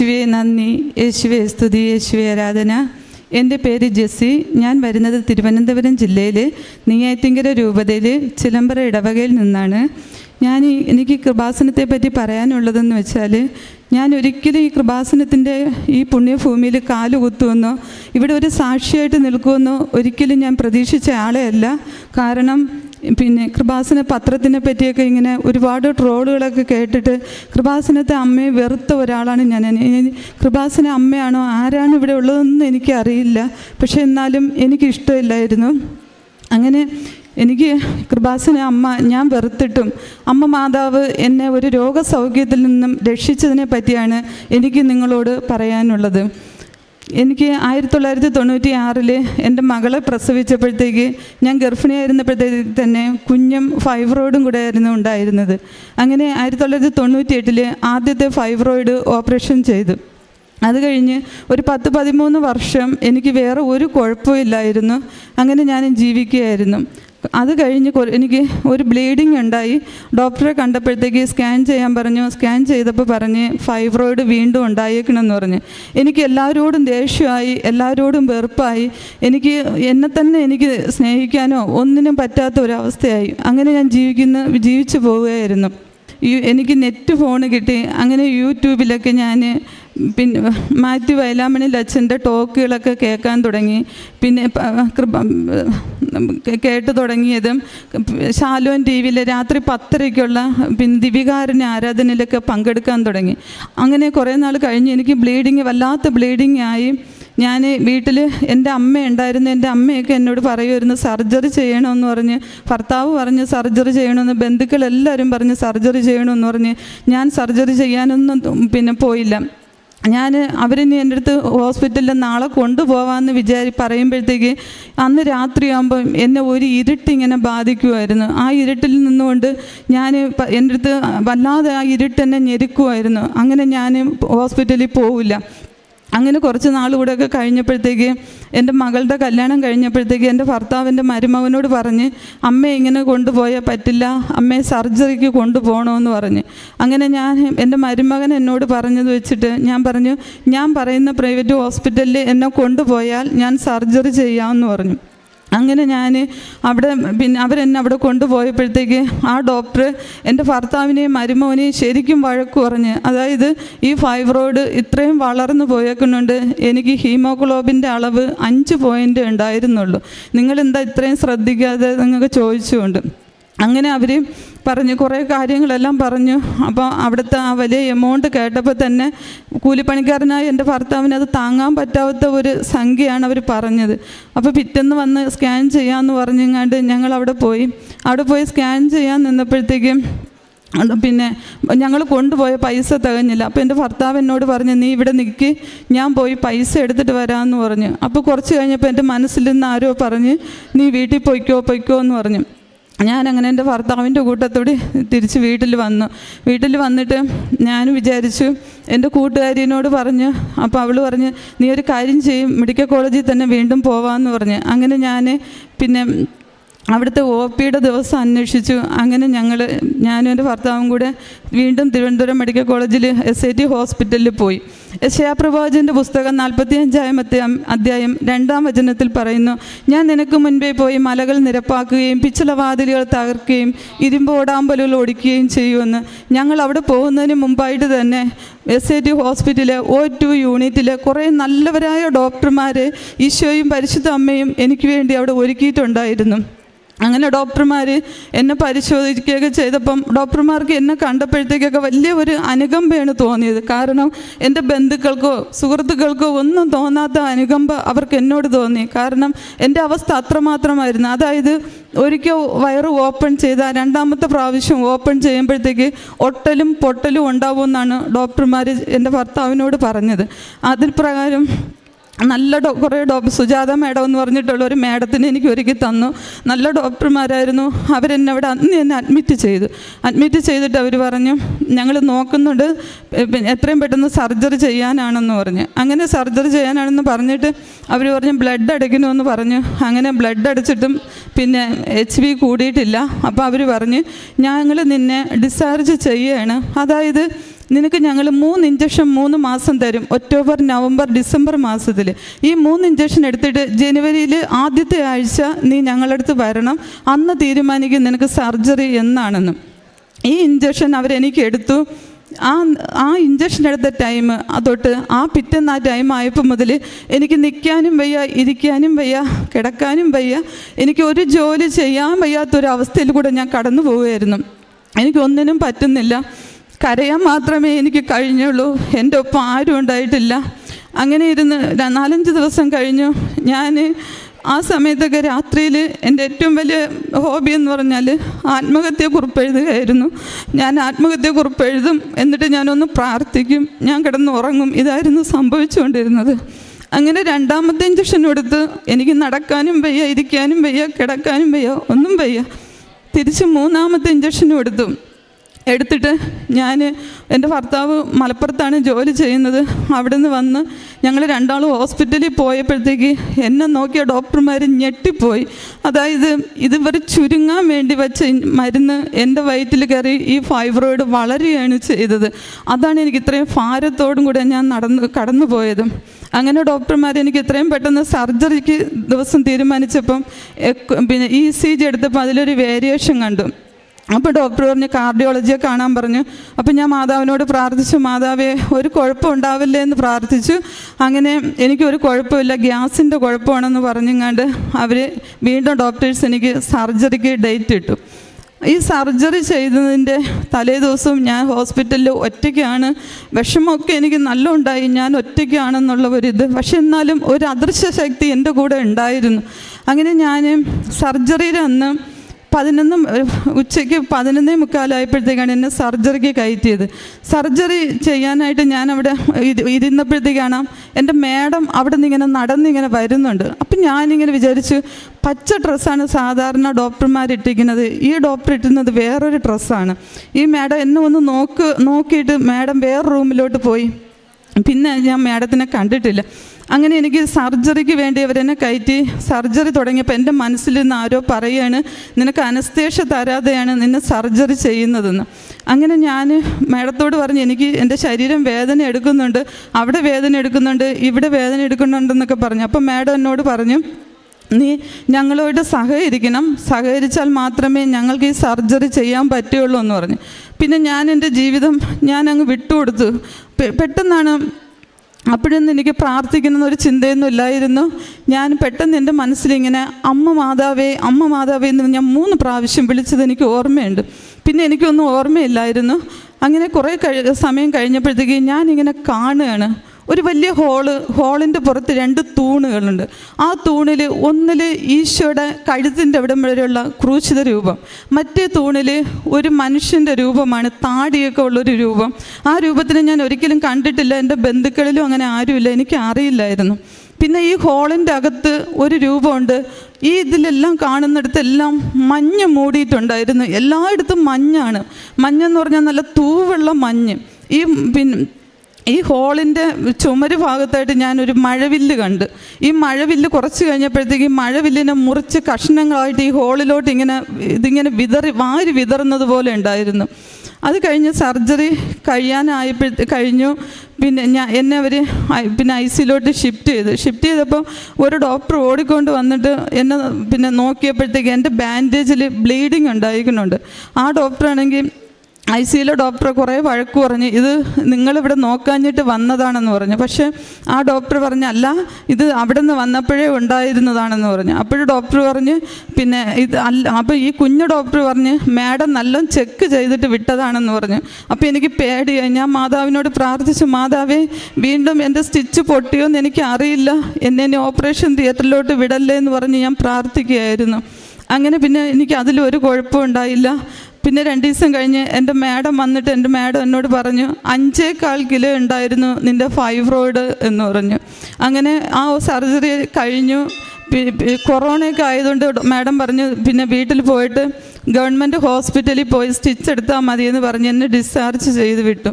യേശുവെ നന്ദി. യേശുവെ സ്തുതി. യേശുവെ ആരാധന. എന്റെ പേര് ജെസ്സി. ഞാൻ വരുന്നത് തിരുവനന്തപുരം ജില്ലയിൽ നെയ്യാറ്റിങ്കര രൂപതയിൽ ചിലമ്പറ ഇടവകയിൽ നിന്നാണ്. ഞാൻ എനിക്ക് കൃപാസനത്തെ പറ്റി പറയാനുള്ളതെന്ന് വെച്ചാൽ ഞാൻ ഒരിക്കലും ഈ കൃപാസനത്തിന്റെ ഈ പുണ്യഭൂമിയിൽ കാൽ കുത്തുമെന്നോ ഇവിടെ ഒരു സാക്ഷിയായിട്ട് നിൽക്കുമെന്നോ ഒരിക്കലും ഞാൻ പ്രതീക്ഷിച്ച ആളെയല്ല കാരണം പിന്നെ കൃപാസന പത്രത്തിനെ പറ്റിയൊക്കെ ഇങ്ങനെ ഒരുപാട് ട്രോളുകളൊക്കെ കേട്ടിട്ട് കൃപാസനത്തെ അമ്മയെ വെറുത്ത ഒരാളാണ് ഞാൻ. കൃപാസന അമ്മയാണോ? ആരാണ് ഇവിടെ ഉള്ളതെന്ന് എനിക്കറിയില്ല പക്ഷേ എന്നാലും എനിക്കിഷ്ടമില്ലായിരുന്നു അങ്ങനെ എനിക്ക് കൃപാസന അമ്മ ഞാൻ വെറുത്തിട്ടും അമ്മ മാതാവ് എന്നെ ഒരു രോഗസൗഖ്യത്തിൽ നിന്നും രക്ഷിച്ചതിനെ പറ്റിയാണ് എനിക്ക് നിങ്ങളോട് പറയാനുള്ളത്. എനിക്ക് ആയിരത്തി തൊള്ളായിരത്തി തൊണ്ണൂറ്റി ആറിൽ എന്റെ മകളെ പ്രസവിച്ചപ്പോഴത്തേക്ക് ഞാൻ ഗർഭിണിയായിരുന്നപ്പോഴത്തേക്ക് തന്നെ കുഞ്ഞും ഫൈബ്രോയിഡും കൂടെ ആയിരുന്നു ഉണ്ടായിരുന്നത്. അങ്ങനെ ആയിരത്തി തൊള്ളായിരത്തി തൊണ്ണൂറ്റി എട്ടിൽ ആദ്യത്തെ ഫൈബ്രോയിഡ് ഓപ്പറേഷൻ ചെയ്തു. അത് കഴിഞ്ഞ് ഒരു പത്ത് പതിമൂന്ന് വർഷം എനിക്ക് വേറെ ഒരു കുഴപ്പമില്ലായിരുന്നു അങ്ങനെ ഞാൻ ജീവിക്കുകയായിരുന്നു. അത് കഴിഞ്ഞ് എനിക്ക് ഒരു ബ്ലീഡിങ് ഉണ്ടായി. ഡോക്ടറെ കണ്ടപ്പോഴത്തേക്ക് സ്കാൻ ചെയ്യാൻ പറഞ്ഞു. സ്കാൻ ചെയ്തപ്പോൾ പറഞ്ഞ് ഫൈബ്രോയിഡ് വീണ്ടും ഉണ്ടായേക്കണമെന്ന് പറഞ്ഞ്. എനിക്ക് എല്ലാവരോടും ദേഷ്യമായി എല്ലാവരോടും വെറുപ്പായി. എനിക്ക് എന്നെ തന്നെ എനിക്ക് സ്നേഹിക്കാനോ ഒന്നിനും പറ്റാത്ത ഒരവസ്ഥയായി. അങ്ങനെ ഞാൻ ജീവിക്കുന്ന ജീവിച്ചു പോവുകയായിരുന്നു. എനിക്ക് നെറ്റ് ഫോൺ കിട്ടി. അങ്ങനെ യൂട്യൂബിലൊക്കെ ഞാൻ പിന്നെ മാത്യു വയലാമണിൽ അച്ഛന്റെ ടോക്കുകളൊക്കെ കേൾക്കാൻ തുടങ്ങി. പിന്നെ കൃപ കേട്ട് തുടങ്ങിയതും ശാലോൻ ടി വിയിൽ രാത്രി പത്തരയ്ക്കുള്ള പിന്നെ ദിവികാരന്റെ ആരാധനയിലൊക്കെ പങ്കെടുക്കാൻ തുടങ്ങി. അങ്ങനെ കുറേ നാൾ കഴിഞ്ഞ് എനിക്ക് ബ്ലീഡിങ് വല്ലാത്ത ബ്ലീഡിങ് ആയി. ഞാൻ വീട്ടിൽ എന്റെ അമ്മ ഉണ്ടായിരുന്നു. എന്റെ അമ്മയൊക്കെ എന്നോട് പറയുമായിരുന്നു സർജറി ചെയ്യണമെന്ന് പറഞ്ഞ് ഭർത്താവ് പറഞ്ഞ് സർജറി ചെയ്യണമെന്ന് ബന്ധുക്കളെല്ലാവരും പറഞ്ഞ് സർജറി ചെയ്യണമെന്ന് പറഞ്ഞ് ഞാൻ സർജറി ചെയ്യാനൊന്നും പിന്നെ പോയില്ല. ഞാൻ അവരിനി എന്റെ അടുത്ത് ഹോസ്പിറ്റലിൽ നാളെ കൊണ്ടുപോകാമെന്ന് വിചാരി പറയുമ്പോഴത്തേക്ക് അന്ന് രാത്രിയാകുമ്പം എന്നെ ഒരു ഇരുട്ടിങ്ങനെ ബാധിക്കുമായിരുന്നു ആ ഇരുട്ടിൽ നിന്നുകൊണ്ട് ഞാൻ എന്റെ അടുത്ത് വല്ലാതെ ആ ഇരുട്ട് എന്നെ ഞെരുക്കുമായിരുന്നു അങ്ങനെ ഞാൻ ഹോസ്പിറ്റലിൽ പോവില്ല. അങ്ങനെ കുറച്ച് നാൾ കൂടെയൊക്കെ കഴിഞ്ഞപ്പോഴത്തേക്ക് എന്റെ മകളുടെ കല്യാണം കഴിഞ്ഞപ്പോഴത്തേക്ക് എന്റെ ഭർത്താവിന്റെ മരുമകനോട് പറഞ്ഞ് അമ്മയെ ഇങ്ങനെ കൊണ്ടുപോയാൽ പറ്റില്ല. അമ്മയെ സർജറിക്ക് കൊണ്ടുപോകണമെന്ന് പറഞ്ഞ്. അങ്ങനെ ഞാൻ എന്റെ മരുമകൻ എന്നോട് പറഞ്ഞത് വെച്ചിട്ട് ഞാൻ പറഞ്ഞു ഞാൻ പറയുന്ന പ്രൈവറ്റ് ഹോസ്പിറ്റലിൽ എന്നെ കൊണ്ടുപോയാൽ ഞാൻ സർജറി ചെയ്യാമെന്ന് പറഞ്ഞു. അങ്ങനെ ഞാൻ അവിടെ പിന്നെ അവരെന്നെ അവിടെ കൊണ്ടുപോയപ്പോഴത്തേക്ക് ആ ഡോക്ടർ എന്റെ ഭർത്താവിനെയും മരുമോനെയും ശരിക്കും വഴക്ക് പറഞ്ഞ് അതായത് ഈ ഫൈബ്രോയിഡ് ഇത്രയും വളർന്നു പോയേക്കുന്നുണ്ട് എനിക്ക് ഹീമോഗ്ലോബിന്റെ അളവ് അഞ്ച് പോയിന്റ് ഉണ്ടായിരുന്നുള്ളൂ. നിങ്ങളെന്താ ഇത്രയും ശ്രദ്ധിക്കാതെ നിങ്ങൾക്ക് ചോദിച്ചുകൊണ്ട്? അങ്ങനെ അവർ പറഞ്ഞു കുറേ കാര്യങ്ങളെല്ലാം പറഞ്ഞു. അപ്പോൾ അവിടുത്തെ ആ വലിയ എമൗണ്ട് കേട്ടപ്പോൾ തന്നെ കൂലിപ്പണിക്കാരനായ എന്റെ ഭർത്താവിന് അത് താങ്ങാൻ പറ്റാത്ത ഒരു സംഖ്യയാണ് അവർ പറഞ്ഞത്. അപ്പോൾ പിറ്റേന്ന് വന്ന് സ്കാൻ ചെയ്യാമെന്ന് പറഞ്ഞങ്ങാണ്ട് ഞങ്ങൾ അവിടെ പോയി. അവിടെ പോയി സ്കാൻ ചെയ്യാൻ നിന്നപ്പോഴത്തേക്കും പിന്നെ ഞങ്ങൾ കൊണ്ടുപോയ പൈസ തികഞ്ഞില്ല. അപ്പോൾ എന്റെ ഭർത്താവ് എന്നോട് പറഞ്ഞു നീ ഇവിടെ നിൽക്കി ഞാൻ പോയി പൈസ എടുത്തിട്ട് വരാമെന്ന് പറഞ്ഞു. അപ്പോൾ കുറച്ച് കഴിഞ്ഞപ്പോൾ എന്റെ മനസ്സിൽ നിന്ന് ആരോ പറഞ്ഞ് നീ വീട്ടിൽ പൊയ്ക്കോ പൊയ്ക്കോ എന്ന് പറഞ്ഞു. ഞാൻ അങ്ങനെ എന്റെ ഭർത്താവിന്റെ കൂട്ടത്തോടെ തിരിച്ച് വീട്ടിൽ വന്നു. വീട്ടിൽ വന്നിട്ട് ഞാൻ വിചാരിച്ചു എന്റെ കൂട്ടുകാരിനോട് പറഞ്ഞു അപ്പോൾ അവൾ പറഞ്ഞ് നീ ഒരു കാര്യം ചെയ്യും മെഡിക്കൽ കോളേജിൽ തന്നെ വീണ്ടും പോവാമെന്ന് പറഞ്ഞ്. അങ്ങനെ ഞാൻ പിന്നെ അവിടുത്തെ ഒ പിയുടെ ദിവസം അന്വേഷിച്ചു. അങ്ങനെ ഞങ്ങൾ ഞാനും എന്റെ ഭർത്താവും കൂടെ വീണ്ടും തിരുവനന്തപുരം മെഡിക്കൽ കോളേജിൽ എസ് ഐ ടി ഹോസ്പിറ്റലിൽ പോയി. യശയാപ്രവാചന്റെ പുസ്തകം നാൽപ്പത്തി അഞ്ചാമത്തെ അധ്യായം രണ്ടാം വചനത്തിൽ പറയുന്നു ഞാൻ നിനക്ക് മുൻപേ പോയി മലകൾ നിരപ്പാക്കുകയും പിച്ചളവാതിലുകൾ തകർക്കുകയും ഇരുമ്പ് ഓടാമ്പലുകൾ ഓടിക്കുകയും ചെയ്യുമെന്ന്. ഞങ്ങൾ അവിടെ പോകുന്നതിന് മുമ്പായിട്ട് തന്നെ എസ് ഐ ടി ഹോസ്പിറ്റലിലെ ഒ ടു യൂണിറ്റിലെ കുറേ നല്ലവരായ ഡോക്ടർമാരെ ഈശോയും പരിശുദ്ധ അമ്മയും എനിക്ക് വേണ്ടി അവിടെ ഒരുക്കിയിട്ടുണ്ടായിരുന്നു. അങ്ങനെ ഡോക്ടർമാർ എന്നെ പരിശോധിക്കുകയൊക്കെ ചെയ്തപ്പം ഡോക്ടർമാർക്ക് എന്നെ കണ്ടപ്പോഴത്തേക്കൊക്കെ വലിയ ഒരു അനുകമ്പയാണ് തോന്നിയത്. കാരണം എന്റെ ബന്ധുക്കൾക്കോ സുഹൃത്തുക്കൾക്കോ ഒന്നും തോന്നാത്ത അനുകമ്പ അവർക്ക് എന്നോട് തോന്നി. കാരണം എന്റെ അവസ്ഥ അത്രമാത്രമായിരുന്നു. അതായത് ഒരിക്കൽ വയറ് ഓപ്പൺ ചെയ്ത രണ്ടാമത്തെ പ്രാവശ്യം ഓപ്പൺ ചെയ്യുമ്പോഴത്തേക്ക് ഒട്ടലും പൊട്ടലും ഉണ്ടാവുമെന്നാണ് ഡോക്ടർമാർ എന്റെ ഭർത്താവിനോട് പറഞ്ഞത്. അതിൽ പ്രകാരം നല്ല ഡോ കുറേ ഡോക്ടർ സുജാത മാഡം എന്ന് പറഞ്ഞിട്ടുള്ള ഒരു മാഡത്തിന് എനിക്ക് ഒരുക്കി തന്നു. നല്ല ഡോക്ടർമാരായിരുന്നു. അവരെന്നെ അവിടെ അന്ന് എന്നെ അഡ്മിറ്റ് ചെയ്തു. അഡ്മിറ്റ് ചെയ്തിട്ട് അവർ പറഞ്ഞു ഞങ്ങൾ നോക്കുന്നുണ്ട്. എത്രയും പെട്ടെന്ന് സർജറി ചെയ്യാനാണെന്ന് പറഞ്ഞു. അങ്ങനെ സർജറി ചെയ്യാനാണെന്ന് പറഞ്ഞിട്ട് അവർ പറഞ്ഞു ബ്ലഡ് അടിക്കണമെന്ന് പറഞ്ഞു. അങ്ങനെ ബ്ലഡ് അടിച്ചിട്ടും പിന്നെ എച്ച് ബി കൂടിയിട്ടില്ല. അപ്പോൾ അവർ പറഞ്ഞ് ഞങ്ങൾ നിന്നെ ഡിസ്ചാർജ് ചെയ്യുകയാണ് അതായത് നിനക്ക് ഞങ്ങൾ മൂന്ന് ഇഞ്ചക്ഷൻ മൂന്ന് മാസം തരും. ഒക്ടോബർ നവംബർ ഡിസംബർ മാസത്തിൽ. ഈ മൂന്ന് ഇഞ്ചക്ഷൻ എടുത്തിട്ട് ജനുവരിയിൽ ആദ്യത്തെ ആഴ്ച നീ ഞങ്ങളുടെ അടുത്ത് വരണം. അന്ന് തീരുമാനിക്കും നിനക്ക് സർജറി എന്നാണെന്നും. ഈ ഇഞ്ചക്ഷൻ അവരെനിക്ക് എടുത്തു. ആ ആ ഇഞ്ചക്ഷൻ എടുത്ത ടൈം അതൊട്ട് ആ പിറ്റേന്ന് ആ ടൈം ആയപ്പോൾ മുതൽ എനിക്ക് നിൽക്കാനും വയ്യ ഇരിക്കാനും വയ്യ കിടക്കാനും വയ്യ. എനിക്ക് ഒരു ജോലി ചെയ്യാൻ വയ്യാത്തൊരവസ്ഥയിൽ കൂടെ ഞാൻ കടന്നു പോവുമായിരുന്നു എനിക്കൊന്നിനും പറ്റുന്നില്ല. കരയാൻ മാത്രമേ എനിക്ക് കഴിഞ്ഞുള്ളൂ. എന്റെ ഒപ്പം ആരും ഉണ്ടായിട്ടില്ല. അങ്ങനെ ഇരുന്ന് നാലഞ്ച് ദിവസം കഴിഞ്ഞു. ഞാൻ ആ സമയത്തൊക്കെ രാത്രിയിൽ എന്റെ ഏറ്റവും വലിയ ഹോബി എന്ന് പറഞ്ഞാൽ ആത്മഹത്യക്കുറിപ്പ് എഴുതുകയായിരുന്നു ഞാൻ ആത്മഹത്യക്കുറിപ്പ് എഴുതും എന്നിട്ട് ഞാനൊന്ന് പ്രാർത്ഥിക്കും. ഞാൻ കിടന്ന് ഉറങ്ങും ഇതായിരുന്നു സംഭവിച്ചുകൊണ്ടിരുന്നത്. അങ്ങനെ രണ്ടാമത്തെ ഇഞ്ചക്ഷൻ എടുത്ത് എനിക്ക് നടക്കാനും വയ്യ ഇരിക്കാനും വയ്യ കിടക്കാനും വയ്യ ഒന്നും വയ്യ. തിരിച്ച് മൂന്നാമത്തെ ഇഞ്ചക്ഷനും എടുത്തു. എടുത്തിട്ട് ഞാൻ എന്റെ ഭർത്താവ് മലപ്പുറത്താണ് ജോലി ചെയ്യുന്നത്. അവിടെ നിന്ന് വന്ന് ഞങ്ങൾ രണ്ടാളും ഹോസ്പിറ്റലിൽ പോയപ്പോഴത്തേക്ക് എന്നെ നോക്കിയ ഡോക്ടർമാർ ഞെട്ടിപ്പോയി. അതായത് ഇതുവരെ ചുരുങ്ങാൻ വേണ്ടി വെച്ച മരുന്ന് എന്റെ വയറ്റിൽ കയറി ഈ ഫൈബ്രോയിഡ് വളരുകയാണ് ചെയ്തത്. അതാണ് എനിക്ക് ഇത്രയും ഭാരത്തോടും കൂടെ ഞാൻ നടന്ന് കടന്നു പോയത്. അങ്ങനെ ഡോക്ടർമാർ എനിക്ക് ഇത്രയും പെട്ടെന്ന് സർജറിക്ക് ദിവസം തീരുമാനിച്ചപ്പം പിന്നെ ഇ സി ജി എടുത്തപ്പോൾ അതിലൊരു വേരിയേഷൻ കണ്ടു. അപ്പോൾ ഡോക്ടർ പറഞ്ഞു കാർഡിയോളജിയെ കാണാൻ പറഞ്ഞു. അപ്പോൾ ഞാൻ മാതാവിനോട് പ്രാർത്ഥിച്ചു മാതാവേ ഒരു കുഴപ്പം ഉണ്ടാവില്ലേ എന്ന് പ്രാർത്ഥിച്ചു. അങ്ങനെ എനിക്കൊരു കുഴപ്പമില്ല ഗ്യാസിന്റെ കുഴപ്പമാണെന്ന് പറഞ്ഞുങ്ങാണ്ട് അവർ വീണ്ടും ഡോക്ടേഴ്സ് എനിക്ക് സർജറിക്ക് ഡേറ്റ് ഇട്ടു. ഈ സർജറി ചെയ്തതിന്റെ തലേ ദിവസം ഞാൻ ഹോസ്പിറ്റലിൽ ഒറ്റയ്ക്കാണ്. വിഷമമൊക്കെ എനിക്ക് നല്ല ഉണ്ടായി ഞാൻ ഒറ്റയ്ക്കാണെന്നുള്ള ഒരിത് പക്ഷെ എന്നാലും ഒരു അദൃശ്യ ശക്തി എന്റെ കൂടെ ഉണ്ടായിരുന്നു. അങ്ങനെ ഞാൻ സർജറിയുടെ അന്ന് പതിനൊന്ന് ഉച്ചയ്ക്ക് പതിനൊന്നേ മുക്കാലായപ്പോഴത്തേക്കാണ് എന്നെ സർജറിക്ക് കയറ്റിയത്. സർജറി ചെയ്യാനായിട്ട് ഞാൻ അവിടെ ഇരു- ഇരുന്നപ്പോഴത്തേക്കാണ് എന്റെ മാഡം അവിടെ നിന്ന് ഇങ്ങനെ നടന്നിങ്ങനെ വരുന്നുണ്ട്. അപ്പം ഞാനിങ്ങനെ വിചാരിച്ചു പച്ച ഡ്രസ്സാണ് സാധാരണ ഡോക്ടർമാർ ഇട്ടിരിക്കുന്നത്. ഈ ഡോക്ടർ ഇട്ടുന്നത് വേറൊരു ഡ്രസ്സാണ്. ഈ മാഡം എന്നെ ഒന്ന് നോക്ക് നോക്കിയിട്ട് മാഡം വേറെ റൂമിലോട്ട് പോയി. പിന്നെ ഞാൻ മാഡത്തിനെ കണ്ടിട്ടില്ല. അങ്ങനെ എനിക്ക് സർജറിക്ക് വേണ്ടി അവരെന്നെ കയറ്റി. സർജറി തുടങ്ങിയപ്പോൾ എന്റെ മനസ്സിൽ നിന്ന് ആരോ പറയുകയാണ് നിനക്ക് അനസ്തേഷ തരാതെയാണ് നിന്നെ സർജറി ചെയ്യുന്നതെന്ന്. അങ്ങനെ ഞാൻ മേഡത്തോട് പറഞ്ഞ് എനിക്ക് എന്റെ ശരീരം വേദന എടുക്കുന്നുണ്ട് അവിടെ വേദന എടുക്കുന്നുണ്ട് ഇവിടെ വേദന എടുക്കുന്നുണ്ടെന്നൊക്കെ പറഞ്ഞു. അപ്പം മേഡം എന്നോട് പറഞ്ഞു നീ ഞങ്ങളോട് സഹകരിക്കണം സഹകരിച്ചാൽ മാത്രമേ ഞങ്ങൾക്ക് ഈ സർജറി ചെയ്യാൻ പറ്റുള്ളൂ എന്ന് പറഞ്ഞു. പിന്നെ ഞാൻ എന്റെ ജീവിതം ഞാൻ അങ്ങ് വിട്ടുകൊടുത്തു പെട്ടെന്നാണ് അപ്പോഴൊന്നും എനിക്ക് പ്രാർത്ഥിക്കുന്ന ഒരു ചിന്തയൊന്നും ഇല്ലായിരുന്നു. ഞാൻ പെട്ടെന്ന് എന്റെ മനസ്സിലിങ്ങനെ അമ്മ മാതാവേ അമ്മ മാതാവേ എന്ന് ഞാൻ മൂന്ന് പ്രാവശ്യം വിളിച്ചത് എനിക്ക് ഓർമ്മയുണ്ട്. പിന്നെ എനിക്കൊന്നും ഓർമ്മയില്ലായിരുന്നു. അങ്ങനെ കുറേ കഴി സമയം കഴിഞ്ഞപ്പോഴത്തേക്ക് ഞാനിങ്ങനെ കാണുകയാണ്. ഒരു വലിയ ഹോൾ ഹോളിന്റെ പുറത്ത് രണ്ട് തൂണുകളുണ്ട്. ആ തൂണിൽ ഒന്നിൽ ഈശോയുടെ കഴുത്തിന്റെ അവിടെ വരെയുള്ള ക്രൂശിത രൂപം മറ്റേ തൂണിൽ ഒരു മനുഷ്യന്റെ രൂപമാണ് താടിയൊക്കെ ഉള്ളൊരു രൂപം. ആ രൂപത്തിനെ ഞാൻ ഒരിക്കലും കണ്ടിട്ടില്ല എന്റെ ബന്ധുക്കളിലും അങ്ങനെ ആരുമില്ല എനിക്ക് അറിയില്ലായിരുന്നു. പിന്നെ ഈ ഹോളിന്റെ അകത്ത് ഒരു രൂപമുണ്ട്. ഈ ഇതിലെല്ലാം കാണുന്നിടത്തെല്ലാം മഞ്ഞ് മൂടിയിട്ടുണ്ടായിരുന്നു. എല്ലായിടത്തും മഞ്ഞാണ്. മഞ്ഞെന്ന് പറഞ്ഞാൽ നല്ല തൂവുള്ള മഞ്ഞ്. ഈ പിന്നെ ഈ ഹോളിന്റെ ചുമര് ഭാഗത്തായിട്ട് ഞാനൊരു മഴവില്ല് കണ്ട്. ഈ മഴവില്ല് കുറച്ച് കഴിഞ്ഞപ്പോഴത്തേക്ക് ഈ മഴവില്ലിനെ മുറിച്ച് കഷ്ണങ്ങളായിട്ട് ഈ ഹോളിലോട്ട് ഇങ്ങനെ ഇതിങ്ങനെ വിതറി വാരി വിതറുന്നത് പോലെ ഉണ്ടായിരുന്നു. അത് കഴിഞ്ഞ് സർജറി കഴിയാനായപ്പോഴത്തെ കഴിഞ്ഞു. പിന്നെ ഞാൻ എന്നെ അവർ പിന്നെ ഐ സിയിലോട്ട് ഷിഫ്റ്റ് ചെയ്തു. ഷിഫ്റ്റ് ചെയ്തപ്പോൾ ഒരു ഡോക്ടർ ഓടിക്കൊണ്ട് വന്നിട്ട് എന്നെ പിന്നെ നോക്കിയപ്പോഴത്തേക്ക് എന്റെ ബാൻഡേജിൽ ബ്ലീഡിങ് ഉണ്ടായിരിക്കുന്നുണ്ട്. ആ ഡോക്ടറാണെങ്കിൽ ഐ സിയിലെ ഡോക്ടറെ കുറേ വഴക്ക് പറഞ്ഞ് ഇത് നിങ്ങളിവിടെ നോക്കാഞ്ഞിട്ട് വന്നതാണെന്ന് പറഞ്ഞു. പക്ഷേ ആ ഡോക്ടർ പറഞ്ഞു അല്ല ഇത് അവിടെ നിന്ന് വന്നപ്പോഴേ ഉണ്ടായിരുന്നതാണെന്ന് പറഞ്ഞു. അപ്പോഴും ഡോക്ടർ പറഞ്ഞ് പിന്നെ ഇത് അല്ല അപ്പോൾ ഈ കുഞ്ഞു ഡോക്ടർ പറഞ്ഞ് മാഡം നല്ല ചെക്ക് ചെയ്തിട്ട് വിട്ടതാണെന്ന് പറഞ്ഞു. അപ്പോൾ എനിക്ക് പേടിയായി. ഞാൻ മാതാവിനോട് പ്രാർത്ഥിച്ചു മാതാവേ വീണ്ടും എന്റെ സ്റ്റിച്ച് പൊട്ടിയോ എന്ന് എനിക്ക് അറിയില്ല. എന്നെ ഇനി ഓപ്പറേഷൻ തിയേറ്ററിലോട്ട് വിടല്ലേ എന്ന് പറഞ്ഞ് ഞാൻ പ്രാർത്ഥിക്കുകയായിരുന്നു. അങ്ങനെ പിന്നെ എനിക്ക് അതിലൊരു കുഴപ്പവും ഉണ്ടായില്ല. പിന്നെ രണ്ട് ദിവസം കഴിഞ്ഞ് എന്റെ മാഡം വന്നിട്ട് എന്റെ മാഡം എന്നോട് പറഞ്ഞു അഞ്ചേകാൽ കിലോ ഉണ്ടായിരുന്നു നിന്റെ ഫൈബ്രോയിഡ് എന്ന് പറഞ്ഞു. അങ്ങനെ ആ സർജറി കഴിഞ്ഞു. കൊറോണയൊക്കെ ആയതുകൊണ്ട് മാഡം പറഞ്ഞു പിന്നെ വീട്ടിൽ പോയിട്ട് ഗവൺമെന്റ് ഹോസ്പിറ്റലിൽ പോയി സ്റ്റിച്ച് എടുത്താൽ മതിയെന്ന് പറഞ്ഞ് എന്നെ ഡിസ്ചാർജ് ചെയ്ത് വിട്ടു.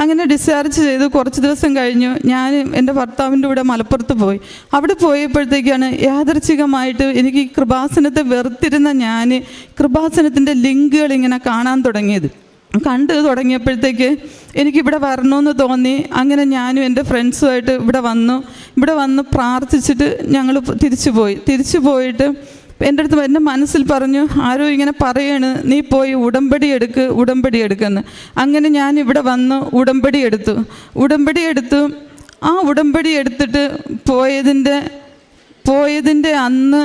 അങ്ങനെ ഡിസ്ചാർജ് ചെയ്ത് കുറച്ച് ദിവസം കഴിഞ്ഞു. ഞാൻ എന്റെ ഭർത്താവിന്റെ കൂടെ മലപ്പുറത്ത് പോയി. അവിടെ പോയപ്പോഴത്തേക്കാണ് യാദർച്ഛികമായിട്ട് എനിക്ക് ഈ കൃപാസനത്തെ വെറുത്തിരുന്ന ഞാൻ കൃപാസനത്തിന്റെ ലിങ്കുകൾ ഇങ്ങനെ കാണാൻ തുടങ്ങിയത്. കണ്ട് തുടങ്ങിയപ്പോഴത്തേക്ക് എനിക്കിവിടെ വരണമെന്ന് തോന്നി. അങ്ങനെ ഞാനും എന്റെ ഫ്രണ്ട്സുമായിട്ട് ഇവിടെ വന്നു. ഇവിടെ വന്ന് പ്രാർത്ഥിച്ചിട്ട് ഞങ്ങൾ തിരിച്ചു പോയി തിരിച്ചു പോയിട്ട് എന്റെ അടുത്ത് എന്റെ മനസ്സിൽ പറഞ്ഞു ആരോ ഇങ്ങനെ പറയാണ് നീ പോയി ഉടമ്പടി എടുക്ക് ഉടമ്പടി എടുക്കെന്ന്. അങ്ങനെ ഞാൻ ഇവിടെ വന്ന് ഉടമ്പടി എടുത്തു. ഉടമ്പടി എടുത്തു. ആ ഉടമ്പടി എടുത്തിട്ട് പോയതിന്റെ പോയതിന്റെ അന്ന്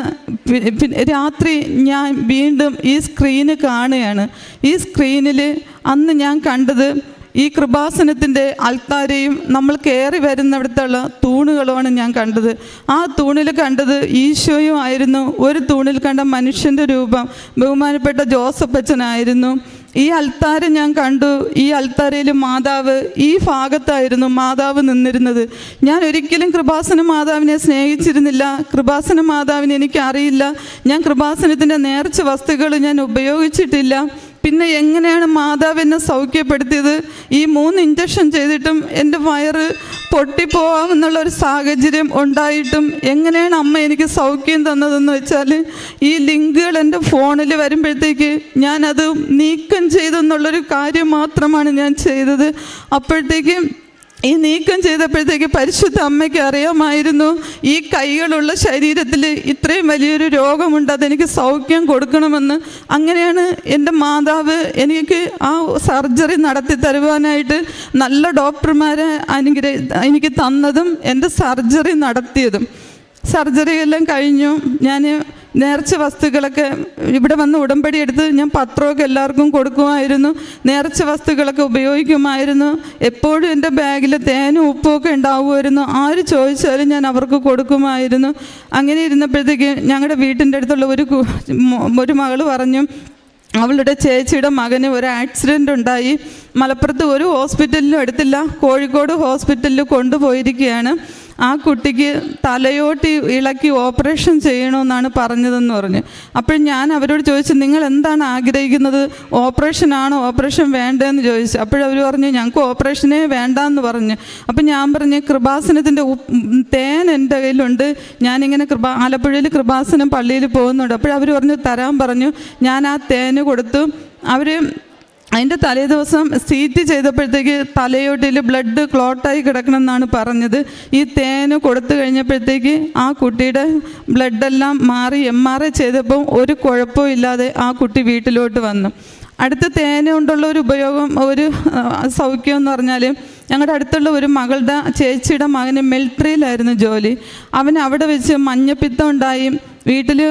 രാത്രി ഞാൻ വീണ്ടും ഈ സ്ക്രീന് കാണുകയാണ്. ഈ സ്ക്രീനിൽ അന്ന് ഞാൻ കണ്ടത് ഈ കൃപാസനത്തിന്റെ അൽത്താരയും നമ്മൾ കയറി വരുന്നിടത്തുള്ള തൂണുകളുമാണ് ഞാൻ കണ്ടത്. ആ തൂണിൽ കണ്ടത് ഈശോയും ആയിരുന്നു. ഒരു തൂണിൽ കണ്ട മനുഷ്യന്റെ രൂപം ബഹുമാനപ്പെട്ട ജോസഫ് അച്ഛനായിരുന്നു. ഈ അൽത്താര ഞാൻ കണ്ടു. ഈ അൽത്താരയിൽ മാതാവ് ഈ ഭാഗത്തായിരുന്നു മാതാവ് നിന്നിരുന്നത്. ഞാൻ ഒരിക്കലും കൃപാസന മാതാവിനെ സ്നേഹിച്ചിരുന്നില്ല. കൃപാസന മാതാവിനെ എനിക്കറിയില്ല. ഞാൻ കൃപാസനത്തിന്റെ നേർച്ച വസ്തുക്കൾ ഞാൻ ഉപയോഗിച്ചിട്ടില്ല. പിന്നെ എങ്ങനെയാണ് മാതാവ് എന്നെ സൗഖ്യപ്പെടുത്തിയത്? ഈ മൂന്ന് ഇഞ്ചക്ഷൻ ചെയ്തിട്ടും എന്റെ വയറ് പൊട്ടിപ്പോവാമെന്നുള്ള ഒരു സാഹചര്യം ഉണ്ടായിട്ടും എങ്ങനെയാണ് അമ്മ എനിക്ക് സൗഖ്യം തന്നതെന്ന് വെച്ചാൽ ഈ ലിങ്കുകൾ എന്റെ ഫോണിൽ വരുമ്പോഴത്തേക്ക് ഞാനത് നീക്കം ചെയ്തെന്നുള്ളൊരു കാര്യം മാത്രമാണ് ഞാൻ ചെയ്തത്. അപ്പോഴത്തേക്കും ഈ നീക്കം ചെയ്തപ്പോഴത്തേക്ക് പരിശുദ്ധ അമ്മയ്ക്ക് അറിയാമായിരുന്നു ഈ കൈകളുള്ള ശരീരത്തിൽ ഇത്രയും വലിയൊരു രോഗമുണ്ട് അതെനിക്ക് സൗഖ്യം കൊടുക്കണമെന്ന്. അങ്ങനെയാണ് എന്റെ മാതാവ് എനിക്ക് ആ സർജറി നടത്തി തരുവാനായിട്ട് നല്ല ഡോക്ടർമാരെ അനുഗ്രഹ എനിക്ക് തന്നതും എന്റെ സർജറി നടത്തിയതും. സർജറി എല്ലാം കഴിഞ്ഞു. ഞാൻ നേർച്ച വസ്തുക്കളൊക്കെ ഇവിടെ വന്ന് ഉടമ്പടി എടുത്ത് ഞാൻ പത്രമൊക്കെ എല്ലാവർക്കും കൊടുക്കുമായിരുന്നു. നേർച്ച വസ്തുക്കളൊക്കെ ഉപയോഗിക്കുമായിരുന്നു. എപ്പോഴും എന്റെ ബാഗിൽ തേനും ഉപ്പും ഒക്കെ ഉണ്ടാവുമായിരുന്നു. ആര് ചോദിച്ചാലും ഞാൻ അവർക്ക് കൊടുക്കുമായിരുന്നു. അങ്ങനെ ഇരുന്നപ്പോഴത്തേക്ക് ഞങ്ങളുടെ വീട്ടിന്റെ അടുത്തുള്ള ഒരു ഒരു മകൾ പറഞ്ഞു അവളുടെ ചേച്ചിയുടെ മകന് ഒരു ആക്സിഡന്റ് ഉണ്ടായി. മലപ്പുറത്ത് ഒരു ഹോസ്പിറ്റലിലും എടുത്തില്ല കോഴിക്കോട് ഹോസ്പിറ്റലിൽ കൊണ്ടുപോയിരിക്കുകയാണ്. ആ കുട്ടിക്ക് തലയോട്ടി ഇളക്കി ഓപ്പറേഷൻ ചെയ്യണമെന്നാണ് പറഞ്ഞതെന്ന് പറഞ്ഞു. അപ്പോൾ ഞാൻ അവരോട് ചോദിച്ചു നിങ്ങൾ എന്താണ് ആഗ്രഹിക്കുന്നത്? ഓപ്പറേഷൻ ആണോ? ഓപ്പറേഷൻ വേണ്ടതെന്ന് ചോദിച്ചു. അപ്പോഴവർ പറഞ്ഞു ഞങ്ങൾക്ക് ഓപ്പറേഷനേ വേണ്ടെന്ന് പറഞ്ഞു. അപ്പോൾ ഞാൻ പറഞ്ഞു കൃപാസനത്തിന്റെ തേൻ എന്റെ കയ്യിലുണ്ട്. ഞാനിങ്ങനെ കൃപാ ആലപ്പുഴയിൽ കൃപാസനം പള്ളിയിൽ പോകുന്നുണ്ട്. അപ്പോഴവർ പറഞ്ഞു തരാൻ പറഞ്ഞു. ഞാൻ ആ തേന് കൊടുത്തു. അവർ അതിന്റെ തലേ ദിവസം സീറ്റ് ചെയ്തപ്പോഴത്തേക്ക് തലയോട്ടിൽ ബ്ലഡ് ക്ലോട്ടായി കിടക്കണം എന്നാണ് പറഞ്ഞത്. ഈ തേന് കൊടുത്തു കഴിഞ്ഞപ്പോഴത്തേക്ക് ആ കുട്ടിയുടെ ബ്ലഡെല്ലാം മാറി എം ആർ ഐ ചെയ്തപ്പം ഒരു കുഴപ്പവും ഇല്ലാതെ ആ കുട്ടി വീട്ടിലോട്ട് വന്നു. അടുത്ത തേന കൊണ്ടുള്ള ഒരു ഉപയോഗം ഒരു സൗഖ്യം എന്ന് പറഞ്ഞാൽ ഞങ്ങളുടെ അടുത്തുള്ള ഒരു മകളുടെ ചേച്ചിയുടെ മകന് മിലിറ്ററിയിലായിരുന്നു ജോലി. അവൻ അവിടെ വെച്ച് മഞ്ഞപ്പിത്തം ഉണ്ടായി. വീട്ടിൽ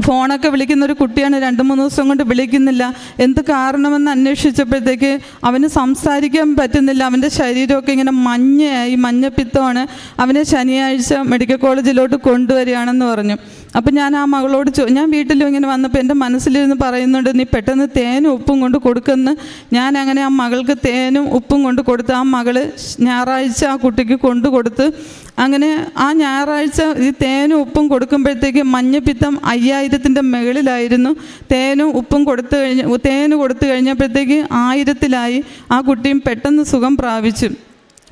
ഫോണൊക്കെ വിളിക്കുന്ന ഒരു കുട്ടിയാണ് രണ്ട് മൂന്ന് ദിവസം കൊണ്ട് വിളിക്കുന്നില്ല. എന്ത് കാരണമെന്ന് അന്വേഷിച്ചപ്പോഴത്തേക്ക് അവന് സംസാരിക്കാൻ പറ്റുന്നില്ല. അവന്റെ ശരീരമൊക്കെ ഇങ്ങനെ മഞ്ഞയായി മഞ്ഞപ്പിത്തമാണ്. അവനെ ശനിയാഴ്ച മെഡിക്കൽ കോളേജിലോട്ട് കൊണ്ടുവരികയാണെന്ന് പറഞ്ഞു. അപ്പം ഞാൻ ആ മകളോട് ചോ ഞാൻ വീട്ടിലും ഇങ്ങനെ വന്നപ്പോൾ എന്റെ മനസ്സിലിരുന്ന് പറയുന്നുണ്ട് നീ പെട്ടെന്ന് തേനും ഉപ്പും കൊണ്ട് കൊടുക്കുന്നു. ഞാൻ അങ്ങനെ ആ മകൾക്ക് തേനും ഉപ്പും കൊണ്ട് കൊടുത്ത് ആ മകൾ ഞായറാഴ്ച ആ കുട്ടിക്ക് കൊണ്ടു കൊടുത്ത് അങ്ങനെ ആ ഞായറാഴ്ച ഈ തേനും ഉപ്പും കൊടുക്കുമ്പോഴത്തേക്ക് മഞ്ഞപ്പിത്തം അയ്യായിരത്തിന്റെ മുകളിലായിരുന്നു തേനും ഉപ്പും കൊടുത്തു കഴിഞ്ഞ് തേന് കൊടുത്തു കഴിഞ്ഞപ്പോഴത്തേക്ക് ആയിരത്തിലായി. ആ കുട്ടിയും പെട്ടെന്ന് സുഖം പ്രാപിച്ചു.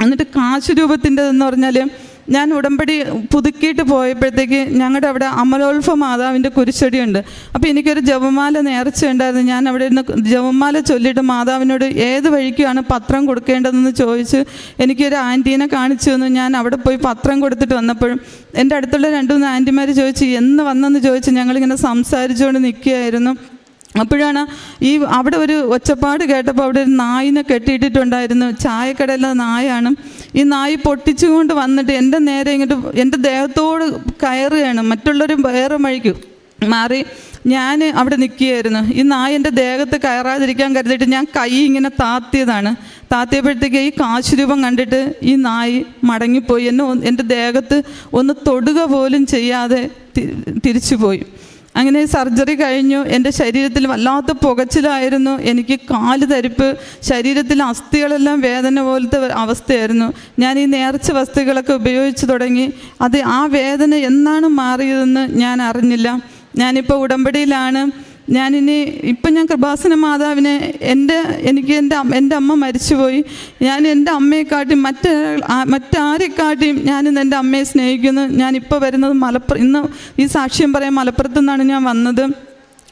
എന്നിട്ട് കാശ് രൂപത്തിന്റെതെന്ന് പറഞ്ഞാൽ ഞാൻ ഉടമ്പടി പുതുക്കിയിട്ട് പോയപ്പോഴത്തേക്ക് ഞങ്ങളുടെ അവിടെ അമലോത്ഭ മാതാവിന്റെ കുരിശടിയുണ്ട്. അപ്പോൾ എനിക്കൊരു ജപമാല നേർച്ച ഉണ്ടായിരുന്നു ഞാൻ അവിടെ ഇരുന്ന് ജപമാല ചൊല്ലിയിട്ട് മാതാവിനോട് ഏത് വഴിക്കാണ് പത്രം കൊടുക്കേണ്ടതെന്ന് ചോദിച്ച് എനിക്കൊരു ആന്റീനെ കാണിച്ചു തന്നു. ഞാൻ അവിടെ പോയി പത്രം കൊടുത്തിട്ട് വന്നപ്പോഴും എന്റെ അടുത്തുള്ള രണ്ട് മൂന്ന് ആന്റിമാർ ചോദിച്ചു എന്ന് വന്നെന്ന്? ചോദിച്ച് ഞങ്ങളിങ്ങനെ സംസാരിച്ചുകൊണ്ട് നിൽക്കുകയായിരുന്നു. അപ്പോഴാണ് ഈ അവിടെ ഒരു ഒച്ചപ്പാട് കേട്ടപ്പോൾ അവിടെ ഒരു നായിനെ കെട്ടിയിട്ടിട്ടുണ്ടായിരുന്നു. ചായക്കടയിലെ നായാണ്. ഈ നായി പൊട്ടിച്ചുകൊണ്ട് വന്നിട്ട് എന്റെ നേരെ ഇങ്ങോട്ട് എന്റെ ദേഹത്തോട് കയറുകയാണ്. മറ്റുള്ളവരും വേറെ വഴിക്ക് മാറി ഞാൻ അവിടെ നിൽക്കുകയായിരുന്നു. ഈ നായ എന്റെ ദേഹത്ത് കയറാതിരിക്കാൻ കരുതിയിട്ട് ഞാൻ കൈ ഇങ്ങനെ താത്തിയതാണ്. താത്തിയപ്പോഴത്തേക്ക് ഈ കാശ് രൂപം കണ്ടിട്ട് ഈ നായി മടങ്ങിപ്പോയി. എന്നെ എന്റെ ദേഹത്ത് ഒന്ന് തൊടുക പോലും ചെയ്യാതെ തിരിച്ചുപോയി. അങ്ങനെ സർജറി കഴിഞ്ഞു. എന്റെ ശരീരത്തിൽ വല്ലാത്ത പുകച്ചിലായിരുന്നു. എനിക്ക് കാൽ തരിപ്പ് ശരീരത്തിൽ അസ്ഥികളെല്ലാം വേദന പോലത്തെ അവസ്ഥയായിരുന്നു. ഞാൻ ഈ നേർച്ച വസ്തുക്കളൊക്കെ ഉപയോഗിച്ച് തുടങ്ങി. അത് ആ വേദന എന്നാണ് മാറിയതെന്ന് ഞാൻ അറിഞ്ഞില്ല. ഞാനിപ്പോൾ ഉടമ്പടിയിലാണ്. ഞാനിനി ഇപ്പം ഞാൻ കൃപാസന മാതാവിനെ എന്റെ എനിക്ക് എന്റെ എന്റെ അമ്മ മരിച്ചുപോയി. ഞാൻ എന്റെ അമ്മയെക്കാട്ടിയും മറ്റ മറ്റാരെക്കാട്ടിയും ഞാനിന്ന് എന്റെ അമ്മയെ സ്നേഹിക്കുന്നു. ഞാൻ ഇപ്പോൾ വരുന്നത് മലപ്പുറം ഇന്ന് ഈ സാക്ഷ്യം പറയാൻ മലപ്പുറത്തു നിന്നാണ് ഞാൻ വന്നത്.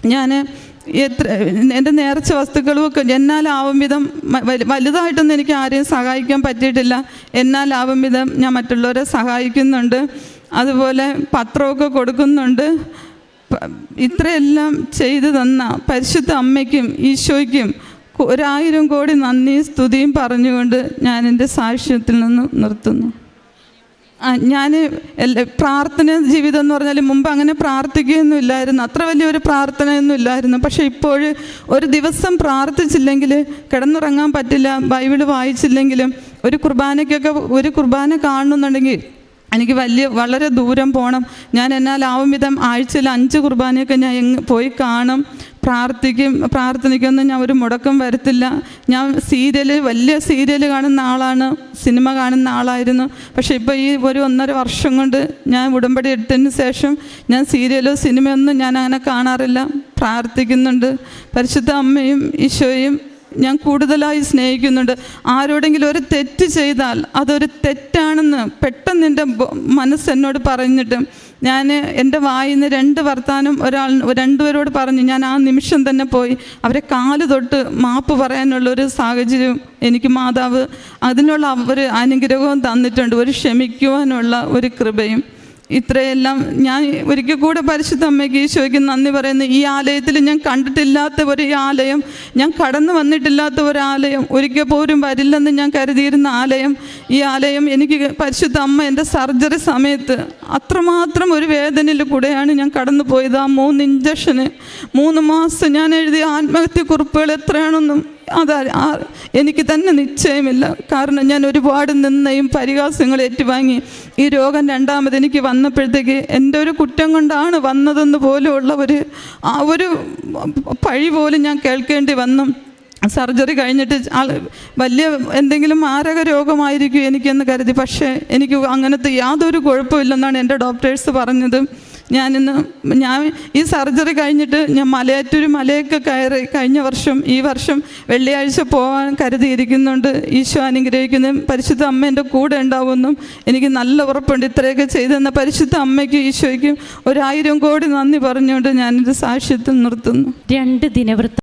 ഞാൻ എത്ര എന്റെ നേർച്ച വസ്തുക്കളും ഒക്കെ എന്നാലാവും വിധം വലു- വലുതായിട്ടൊന്നും എനിക്ക് ആരെയും സഹായിക്കാൻ പറ്റിയിട്ടില്ല. എന്നാലാവും വിധം ഞാൻ മറ്റുള്ളവരെ സഹായിക്കുന്നുണ്ട്. അതുപോലെ പത്രമൊക്കെ കൊടുക്കുന്നുണ്ട്. ഇത്രയെല്ലാം ചെയ്തു തന്ന പരിശുദ്ധ അമ്മയ്ക്കും ഈശോയ്ക്കും ഒരായിരം കോടി നന്ദിയും സ്തുതിയും പറഞ്ഞുകൊണ്ട് ഞാൻ എന്റെ സാക്ഷ്യത്തിൽ നിന്ന് നിർത്തുന്നു. ഞാൻ പ്രാർത്ഥന ജീവിതം എന്ന് പറഞ്ഞാൽ മുമ്പ് അങ്ങനെ പ്രാർത്ഥിക്കുകയൊന്നും ഇല്ലായിരുന്നു അത്ര വലിയൊരു പ്രാർത്ഥനയൊന്നും ഇല്ലായിരുന്നു പക്ഷേ ഇപ്പോൾ ഒരു ദിവസം പ്രാർത്ഥിച്ചില്ലെങ്കിൽ കിടന്നുറങ്ങാൻ പറ്റില്ല ബൈബിൾ വായിച്ചില്ലെങ്കിലും ഒരു കുർബാനയ്ക്കൊക്കെ ഒരു കുർബാന കാണുന്നുണ്ടെങ്കിൽ എനിക്ക് വലിയ വളരെ ദൂരം പോകണം ഞാൻ എന്നാലാവും വിധം ആഴ്ചയിൽ അഞ്ച് കുർബാനയൊക്കെ ഞാൻ എങ് പോയി കാണും. പ്രാർത്ഥിക്കും പ്രാർത്ഥനയ്ക്കൊന്നും ഞാൻ ഒരു മുടക്കം വരത്തില്ല. ഞാൻ സീരിയൽ വലിയ സീരിയൽ കാണുന്ന ആളാണ്. സിനിമ കാണുന്ന ആളായിരുന്നു. പക്ഷേ ഇപ്പോൾ ഈ ഒരു ഒന്നര വർഷം കൊണ്ട് ഞാൻ ഉടമ്പടി എടുത്തതിന് ശേഷം ഞാൻ സീരിയലോ സിനിമയൊന്നും ഞാൻ അങ്ങനെ കാണാറില്ല. പ്രാർത്ഥിക്കുന്നുണ്ട്. പരിശുദ്ധ അമ്മയും ഈശോയും ഞാൻ കൂടുതലായി സ്നേഹിക്കുന്നുണ്ട്. ആരോടെങ്കിലും ഒരു തെറ്റ് ചെയ്താൽ അതൊരു തെറ്റാണെന്ന് പെട്ടെന്ന് എന്റെ മനസ്സെന്നോട് മനസ്സ് എന്നോട് പറഞ്ഞിട്ട് ഞാൻ എന്റെ വായിൽ നിന്ന് രണ്ട് വർത്താനം ഒരാൾ രണ്ടുപേരോട് പറഞ്ഞു ഞാൻ ആ നിമിഷം തന്നെ പോയി അവരെ കാൽ തൊട്ട് മാപ്പ് പറയാനുള്ളൊരു സാഹചര്യം എനിക്ക് മാതാവ് അതിനുള്ള അവർ അനുഗ്രഹവും തന്നിട്ടുണ്ട് ഒരു ക്ഷമിക്കുവാനുള്ള ഒരു കൃപയും. ഇത്രയെല്ലാം ഞാൻ ഒരിക്കൽ കൂടെ പരിശുദ്ധ അമ്മയ്ക്ക് ഈശോയ്ക്ക് നന്ദി പറയുന്നു. ഈ ആലയത്തിൽ ഞാൻ കണ്ടിട്ടില്ലാത്ത ഒരു ആലയം ഞാൻ കടന്നു വന്നിട്ടില്ലാത്ത ഒരു ആലയം ഒരിക്കൽ പോലും വരില്ലെന്ന് ഞാൻ കരുതിയിരുന്ന ആലയം ഈ ആലയം എനിക്ക് പരിശുദ്ധ അമ്മ എന്റെ സർജറി സമയത്ത് അത്രമാത്രം ഒരു വേദനയിൽ കൂടെയാണ് ഞാൻ കടന്നു പോയത്. ആ മൂന്ന് ഇഞ്ചക്ഷന് മൂന്ന് മാസം ഞാൻ എഴുതിയ ആത്മഹത്യ കുറിപ്പുകൾ എത്രയാണെന്നും അത് എനിക്ക് തന്നെ നിശ്ചയമില്ല. കാരണം ഞാൻ ഒരുപാട് നിന്നയും പരിഹാസങ്ങൾ ഏറ്റുവാങ്ങി. ഈ രോഗം രണ്ടാമത് എനിക്ക് വന്നപ്പോഴത്തേക്ക് എന്റെ ഒരു കുറ്റം കൊണ്ടാണ് വന്നതെന്ന് പോലുള്ള ഒരു ആ ഒരു പഴി പോലും ഞാൻ കേൾക്കേണ്ടി വന്നു. സർജറി കഴിഞ്ഞിട്ട് ആൾ വലിയ എന്തെങ്കിലും മാരക രോഗമായിരിക്കും എനിക്കെന്ന് കരുതി. പക്ഷേ എനിക്ക് അങ്ങനത്തെ യാതൊരു കുഴപ്പമില്ലെന്നാണ് എന്റെ ഡോക്ടേഴ്സ് പറഞ്ഞത്. ഞാനിന്ന് ഞാൻ ഈ സർജറി കഴിഞ്ഞിട്ട് ഞാൻ മലയാറ്റൂർ മലയൊക്കെ കയറി കഴിഞ്ഞ വർഷം ഈ വർഷം വെള്ളിയാഴ്ച പോകാൻ കരുതിയിരിക്കുന്നുണ്ട്. ഈശോ അനുഗ്രഹിക്കുന്ന. പരിശുദ്ധ അമ്മ എന്റെ കൂടെ ഉണ്ടാവുമെന്നും എനിക്ക് നല്ല ഉറപ്പുണ്ട് ഇത്രയൊക്കെ ചെയ്തെന്ന പരിശുദ്ധ അമ്മയ്ക്കും ഈശോയ്ക്കും ഒരായിരം കോടി നന്ദി പറഞ്ഞുകൊണ്ട് ഞാനിത് സാക്ഷ്യത്തിൽ നിർത്തുന്നു. രണ്ട് ദിനവൃത്ത